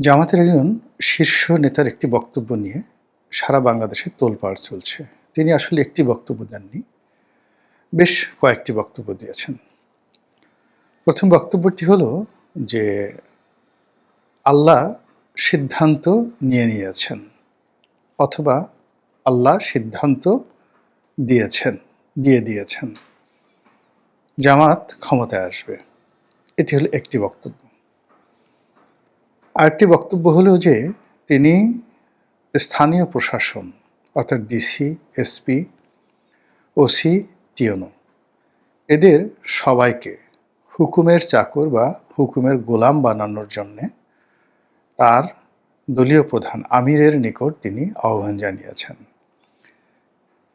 জামাতের একজন শীর্ষ নেতার একটি বক্তব্য নিয়ে সারা বাংলাদেশে তোলপাড় চলছে। তিনি আসলে একটি বক্তব্য দেননি, বেশ কয়েকটি বক্তব্য দিয়েছেন। প্রথম বক্তব্যটি হলো যে আল্লাহ সিদ্ধান্ত নিয়ে নিয়েছেন অথবা আল্লাহ সিদ্ধান্ত দিয়েছেন, দিয়ে দিয়েছেন। জামাত ক্ষমতায় আসবে। এটি হলো একটি বক্তব্য। আরেকটি বক্তব্য হলো যে তিনি স্থানীয় প্রশাসন, অর্থাৎ ডিসি এসপি ওসি টিওনো এদের সবাইকে হুকুমের চাকর বা হুকুমের গোলাম বানানোর জন্যে তার দলীয় প্রধান আমিরের নিকট তিনি আহ্বান জানিয়েছেন।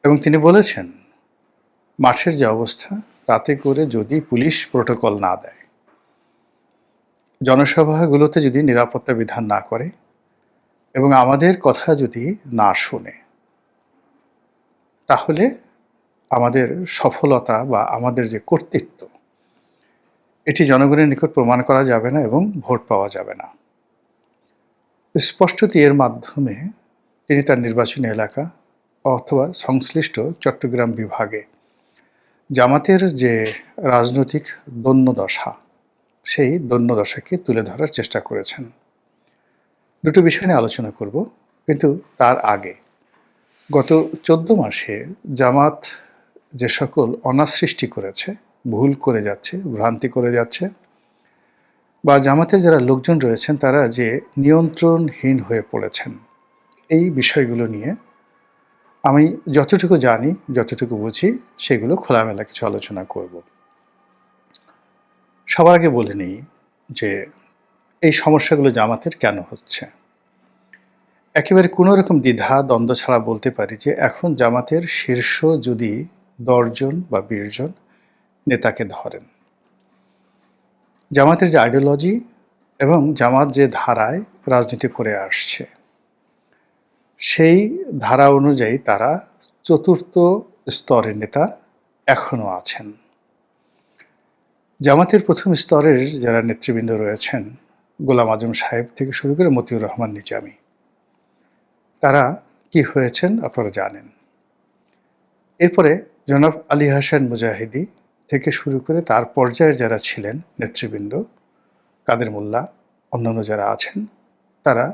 এবং তিনি বলেছেন, মাঠের যে অবস্থা, তাতে করে যদি পুলিশ প্রোটোকল না দেয় জনসভাগুলোতে যদি নিরাপত্তা বিধান না করে এবং আমাদের কথা যদি না শোনে, তাহলে আমাদের সফলতা বা আমাদের যে কর্তৃত্ব, এটি জনগণের নিকট প্রমাণ করা যাবে না এবং ভোট পাওয়া যাবে না। স্পষ্টতি এর মাধ্যমে তিনি তার নির্বাচনী এলাকা অথবা সংশ্লিষ্ট চট্টগ্রাম বিভাগে জামাতের যে রাজনৈতিক দন্যদশা সেই দন্যদশাকে তুলে ধরার চেষ্টা করেছেন। দুটো বিষয় নিয়ে আলোচনা করব, কিন্তু তার আগে গত চোদ্দ মাসে জামাত যে সকল অনাসৃষ্টি সৃষ্টি করেছে, ভুল করে যাচ্ছে, ভ্রান্তি করে যাচ্ছে, বা জামাতের যারা লোকজন রয়েছেন তারা যে নিয়ন্ত্রণহীন হয়ে পড়েছেন, এই বিষয়গুলো নিয়ে আমি যতটুকু জানি, যতটুকু বুঝি, সেগুলো খোলামেলা কিছু আলোচনা করব। সবার আগে বলে নিই যে এই সমস্যাগুলো জামাতের কেন হচ্ছে। একেবারে কোনো রকম দ্বিধা, দ্বন্দ্ব ছাড়া বলতে পারি যে এখন জামাতের শীর্ষ যদি দশজন বা বিশজন নেতাকে ধরেন, জামাতের যে আইডিওলজি এবং জামাত যে ধারায় রাজনীতি করে আসছে, সেই ধারা অনুযায়ী তারা চতুর্থ স্তরের নেতা এখনও আছেন। জামাতের প্রথম স্তরের যারা নেতৃবৃন্দ রয়েছেন, গোলাম আজম সাহেব থেকে শুরু করে মতিউর রহমান নিজামী, তারা কি হয়েছেন আপনারা জানেন। এরপরে জনাব আলী হাসান মুজাহিদি থেকে শুরু করে তার পর্যায়ের যারা ছিলেন নেতৃবৃন্দ, কাদের মোল্লা, অন্যান্য যারা আছেন, তারা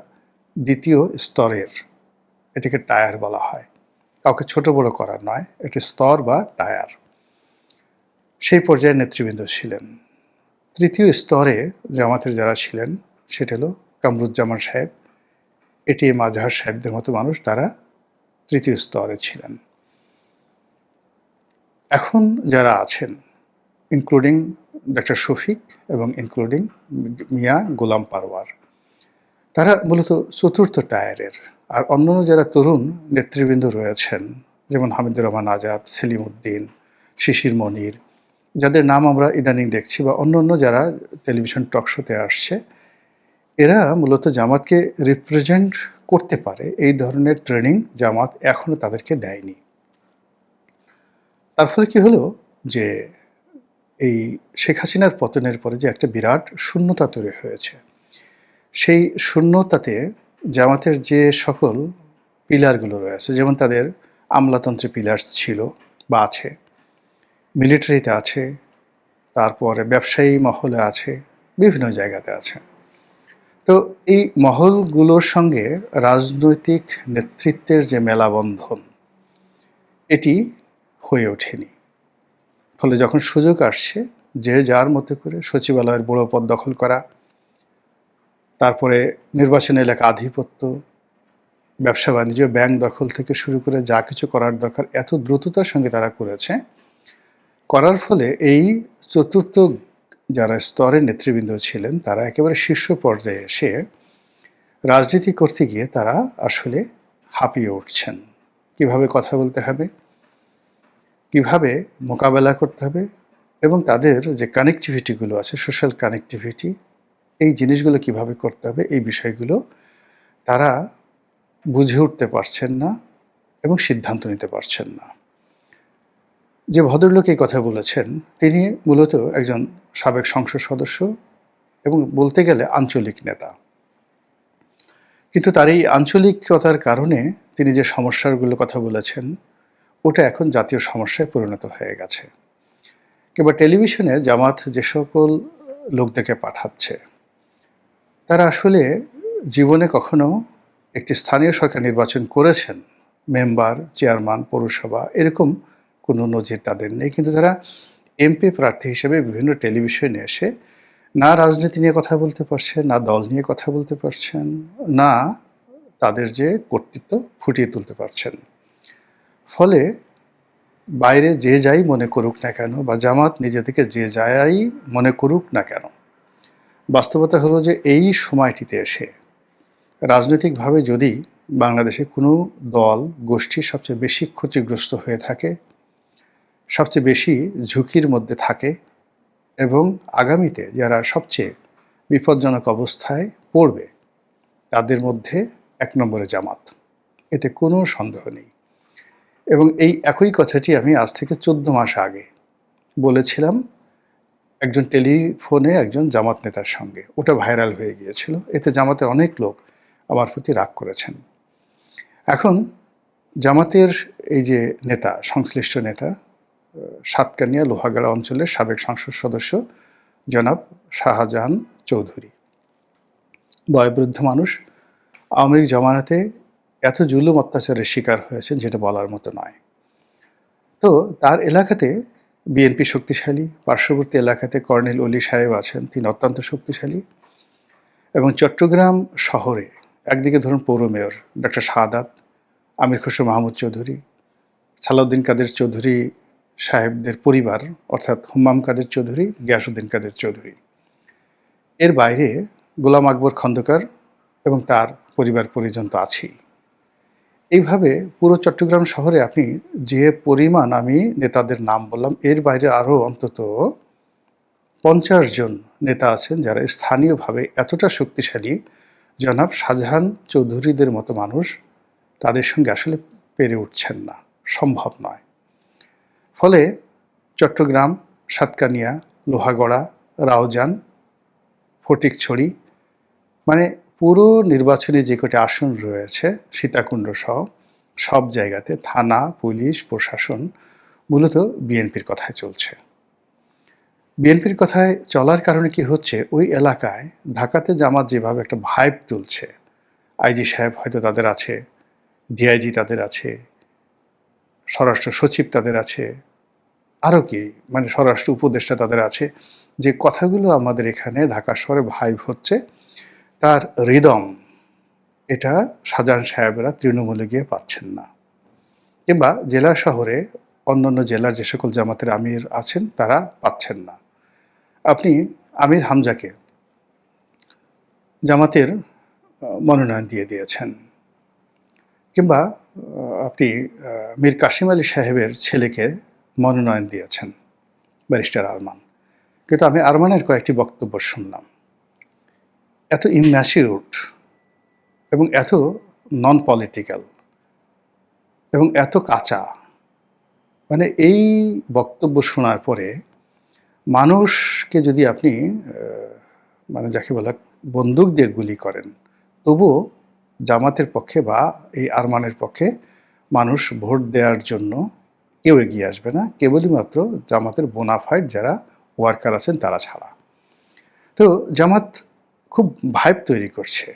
দ্বিতীয় স্তরের, এটিকে টায়ার বলা হয়। কাউকে ছোট বড় করার নয়, এটি স্তর বা টায়ার। সেই পর্যায়ে নেতৃবৃন্দ ছিলেন। তৃতীয় স্তরে জামাতের যারা ছিলেন, সেটা হলো কামরুজ্জামান সাহেব। এটি মাঝহার সাহেবদের মতো মানুষ তারা তৃতীয় স্তরে ছিলেন। এখন যারা আছেন ইনক্লুডিং ডক্টর শফিক এবং ইনক্লুডিং মিয়া গোলাম পারওয়ার, তারা মূলত চতুর্থ টায়ারের। আর অন্যান্য যারা তরুণ নেতৃবৃন্দ রয়েছেন, যেমন হামিদুর রহমান আজাদ, সেলিম উদ্দিন, শিশির মনির যাদের নাম আমরা ইদানিং দেখছি বা অন্য অন্য যারা টেলিভিশন টক শোতে আসছে, এরা মূলত জামাতকে রিপ্রেজেন্ট করতে পারে এই ধরনের ট্রেনিং জামাত এখনও তাদেরকে দেয়নি। তার ফলে কি হলো যে এই শেখ হাসিনার পতনের পরে যে একটা বিরাট শূন্যতা তৈরি হয়েছে, সেই শূন্যতাতে জামাতের যে সকল পিলারগুলো রয়েছে, যেমন তাদের আমলাতন্ত্রে পিলার ছিল বা আছে মিলিটারিতে আছে, তারপরে ব্যবসায়ী মহলে আছে, বিভিন্ন জায়গাতে আছে। তো এই মহলগুলোর সঙ্গে রাজনৈতিক নেতৃত্বের যে মেলাবন্ধন, এটি হয়ে ওঠেনি। ফলে যখন সুযোগ আসছে, যে যার মতো করে সচিবালয়ের বড় পদ দখল করা, তারপরে নির্বাচন এলাকা আধিপত্য ব্যবসা বাণিজ্য ব্যাংক দখল থেকে শুরু করে যা কিছু করার দরকার, এত দ্রুততার সঙ্গে তারা করেছে করার ফলে এই চতুর্থ যারা স্তরের নেতৃবৃন্দ ছিলেন, তারা একেবারে শীর্ষ পর্যায়ে এসে রাজনীতি করতে গিয়ে তারা আসলে হাঁপিয়ে উঠছেন। কীভাবে কথা বলতে হবে? কীভাবে মোকাবেলা করতে হবে? এবং তাদের যে কানেকটিভিটিগুলো আছে সোশ্যাল কানেকটিভিটি এই জিনিসগুলো কীভাবে করতে হবে, এই বিষয়গুলো তারা বুঝে উঠতে পারছেন না এবং সিদ্ধান্ত নিতে পারছেন না। যে ভদ্রলোক এই কথা বলেছেন, তিনি মূলত একজন সাবেক সংসদ সদস্য এবং বলতে গেলে আঞ্চলিক নেতা। কিন্তু তার এই আঞ্চলিকতার কারণে তিনি যে সমস্যাগুলো কথা বলেছেন, ওটা এখন জাতীয় সমস্যায় পরিণত হয়ে গেছে। কিংবা টেলিভিশনে জামাত যে সকল লোকদেরকে পাঠাচ্ছে, তারা আসলে জীবনে কখনো একটি স্থানীয় সরকার নির্বাচন করেছেন, মেম্বার, চেয়ারম্যান, পৌরসভা, এরকম কোনো নজির তাদের নেই। কিন্তু তারা এমপি প্রার্থী হিসেবে বিভিন্ন টেলিভিশনে এসে না রাজনীতি নিয়ে কথা বলতে পারছেন না দল নিয়ে কথা বলতে পারছেন, না তাদের যে কর্তৃত্ব ফুটিয়ে তুলতে পারছেন। ফলে বাইরে যে যাই মনে করুক না কেন বা জামাত নিজে থেকে যে যাই মনে করুক না কেন, বাস্তবতা হলো যে এই সময়টিতে এসে রাজনৈতিকভাবে যদি বাংলাদেশে কোনো দল, গোষ্ঠী সবচেয়ে বেশি ক্ষতিগ্রস্ত হয়ে থাকে সবচেয়ে বেশি ঝুঁকির মধ্যে থাকে এবং আগামীতে যারা সবচেয়ে বিপজ্জনক অবস্থায় পড়বে, তাদের মধ্যে এক নম্বরে জামাত। এতে কোনো সন্দেহ নেই। এবং এই একই কথাটি আমি আজ থেকে চোদ্দ মাস আগে বলেছিলাম একজন টেলিফোনে একজন জামাত নেতার সঙ্গে। ওটা ভাইরাল হয়ে গিয়েছিল। এতে জামাতের অনেক লোক আমার প্রতি রাগ করেছেন। এখন জামাতের এই যে নেতা, সংশ্লিষ্ট নেতা সাতকানিয়া লোহাগাড়া অঞ্চলের সাবেক সংসদ সদস্য জনাব শাহজাহান চৌধুরী। বয়োবৃদ্ধ মানুষ আওয়ামী লীগ জমানাতে এত জুলুম অত্যাচারের শিকার হয়েছেন যেটা বলার মতো নয়। তো তার এলাকাতে বিএনপি শক্তিশালী, পার্শ্ববর্তী এলাকাতে কর্নেল অলি সাহেব আছেন, তিনি অত্যন্ত শক্তিশালী এবং চট্টগ্রাম শহরে একদিকে ধরুন পৌর মেয়র ডক্টর শাহাদাত আমির খসরু মাহমুদ চৌধুরী, সালাউদ্দিন কাদের চৌধুরী সাহেবদের পরিবার, অর্থাৎ হুম্মাম কাদের চৌধুরী গিয়াসুদ্দিন কাদের চৌধুরী। এর বাইরে গোলাম আকবর খন্দকার এবং তার পরিবার পরিজন তো আছেই। এইভাবে পুরো চট্টগ্রাম শহরে আপনি যে পরিমাণ আমি নেতাদের নাম বললাম, এর বাইরে আরও অন্তত পঞ্চাশ জন নেতা আছেন যারা স্থানীয়ভাবে এতটা শক্তিশালী। জনাব শাহজাহান চৌধুরীদের মতো মানুষ তাদের সঙ্গে আসলে পেরে উঠছেন না, সম্ভব নয়। ফলে চট্টগ্রাম, সাতকানিয়া, লোহাগড়া রাউজান ফটিকছড়ি মানে পুরো নির্বাচনী যে কটি আসন রয়েছে, সীতাকুণ্ড সহ সব জায়গাতে থানা, পুলিশ, প্রশাসন মূলত বিএনপির কথায় চলছে। বিএনপির কথায় চলার কারণে কি হচ্ছে? ওই এলাকায় ঢাকাতে জামাত যেভাবে একটা ভাইব তুলছে, আইজি সাহেব হয়তো তাদের আছে ডিআইজি তাদের আছে স্বরাষ্ট্র সচিব তাদের আছে, আরও কি মানে স্বরাষ্ট্র উপদেষ্টা তাদের আছে, যে কথাগুলো আমাদের এখানে ঢাকা শহরে ভাইব হচ্ছে, তার হৃদম, এটা সাজান সাহেবরা তৃণমূলে গিয়ে পাচ্ছেন না। কিংবা জেলা শহরে অন্যান্য জেলার যে সকল জামাতের আমির আছেন, তারা পাচ্ছেন না। আপনি আমির হামজাকে জামাতের মনোনয়ন দিয়ে দিয়েছেন, কিংবা আপনি মীর কাশিম আলী সাহেবের ছেলেকে মনোনয়ন দিয়েছেন, ব্যারিস্টার আরমান। কিন্তু আমি আরমানের কয়েকটি বক্তব্য শুনলাম। এত ইম্যাসিউড এবং এত নন পলিটিক্যাল এবং এত কাঁচা মানে এই বক্তব্য শোনার পরে মানুষকে যদি আপনি মানে যাকে বলা বন্দুক দিয়ে গুলি করেন, তবুও জামাতের পক্ষে বা এই আরমানের পক্ষে মানুষ ভোট দেওয়ার জন্য কেউ এগিয়ে আসবে না। কেবলই মাত্র জামাতের বোনাফাইড যারা ওয়ার্কার আছেন তারা ছাড়া। তো জামাত খুব ভাইব তৈরি করছে।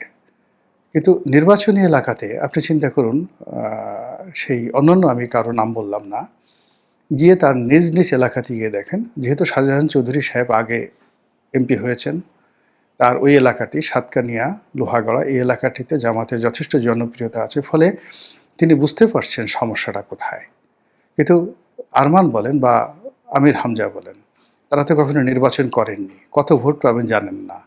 কিন্তু নির্বাচনী এলাকাতে আপনি চিন্তা করুন সেই অন্যান্য আমি কারও নাম বললাম না, গিয়ে তার নিজ নিজ এলাকাতে গিয়ে দেখেন। যেহেতু শাহজাহান চৌধুরী সাহেব আগে এমপি হয়েছেন তার ওই এলাকাটি সাতকানিয়া, লোহাগড়া এই এলাকাটিতে জামাতের যথেষ্ট জনপ্রিয়তা আছে, ফলে তিনি বুঝতে পারছেন সমস্যাটা কোথায়। কিন্তু আরমান বলেন বা আমির হামজা বলেন, তারা তো কখনো নির্বাচন করেননি, কত ভোট পাবেন জানেন না।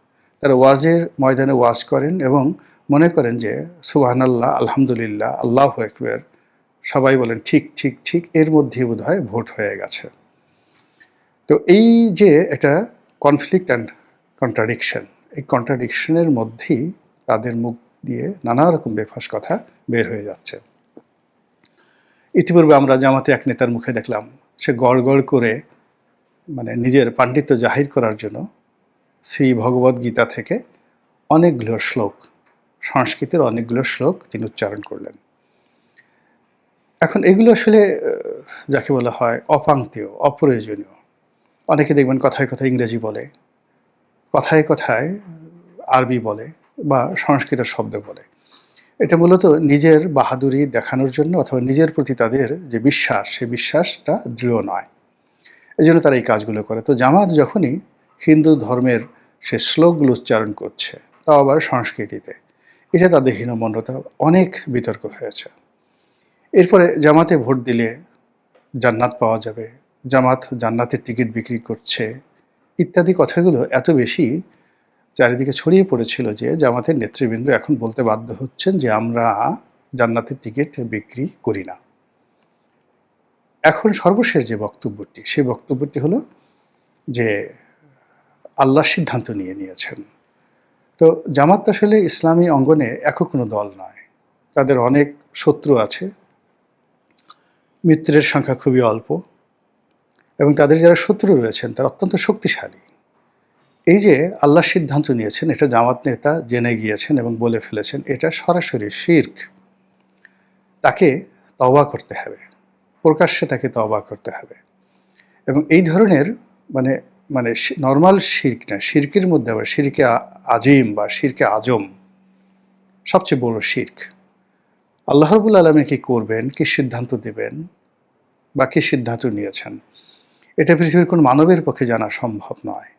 তারা ওয়াজের ময়দানে ওয়াজ করেন এবং মনে করেন যে, সুবাহানাল্লাহ, আলহামদুলিল্লাহ, আল্লাহ একবার সবাই বলেন ঠিক ঠিক ঠিক, এর মধ্যেই বোধ হয় ভোট হয়ে গেছে। তো এই যে একটা কনফ্লিক্ট অ্যান্ড কন্ট্রাডিকশন এই কন্ট্রাডিকশনের মধ্যেই তাদের মুখ দিয়ে নানা রকম বেফাস কথা বের হয়ে যাচ্ছে। ইতিপূর্বে আমরা জামাতে এক নেতার মুখে দেখলাম, সে গড় গড় করে মানে নিজের পাণ্ডিত্য জাহির করার জন্য শ্রী ভগবদ গীতা থেকে অনেকগুলো শ্লোক, সংস্কৃতের অনেকগুলো শ্লোক তিনি উচ্চারণ করলেন। এখন এগুলো আসলে যাকে বলা হয় অপাঙ্ক্তীয় অপ্রয়োজনীয়। অনেকে দেখবেন কথায় কথায় ইংরেজি বলে। কথায় কথায় আরবি বলে বা সংস্কৃত শব্দ বলে। এটা মূলত নিজের বাহাদুরি দেখানোর জন্য অথবা নিজের প্রতি তাদের যে বিশ্বাস, সে বিশ্বাসটা দৃঢ় নয়। এই জন্য তারা এই কাজগুলো করে। তো জামাত যখনই হিন্দু ধর্মের সে শ্লোকগুলো উচ্চারণ করছে, তাও আবার সংস্কৃতিতে। এটা তাদের হীনমন্যতা অনেক বিতর্ক হয়েছে। এরপরে জামাতে ভোট দিলে জান্নাত পাওয়া যাবে, জামাত জান্নাতের টিকিট বিক্রি করছে ইত্যাদি কথাগুলো এত বেশি চারিদিকে ছড়িয়ে পড়েছিল যে জামাতের নেতৃবৃন্দ এখন বলতে বাধ্য হচ্ছেন যে আমরা জান্নাতের টিকিট বিক্রি করি না। এখন সর্বশেষ যে বক্তব্যটি, সেই বক্তব্যটি হলো যে আল্লাহ সিদ্ধান্ত নিয়ে নিয়েছেন। তো জামাত আসলে ইসলামী অঙ্গনে একক কোনো দল নয়। তাদের অনেক শত্রু আছে। মিত্রের সংখ্যা খুবই অল্প। এবং তাদের যারা শত্রু রয়েছেন, তারা অত্যন্ত শক্তিশালী। এই যে আল্লাহ সিদ্ধান্ত নিয়েছেন, এটা জামাত নেতা জেনে গিয়েছেন এবং বলে ফেলেছেন, এটা সরাসরি শির্ক। তাকে তওবা করতে হবে। প্রকাশ্যে তাকে তওবা করতে হবে। এবং এই ধরনের মানে মানে নর্মাল শির্ক না, শির্কের মধ্যে আবার শিরকে আজিম বা শিরকে আজম সবচেয়ে বড় শির্ক। আল্লাহ রবুল আলমী কি করবেন, কি সিদ্ধান্ত দেবেন বা কি সিদ্ধান্ত নিয়েছেন? এটা পৃথিবীর কোনো মানবের পক্ষে জানা সম্ভব নয়।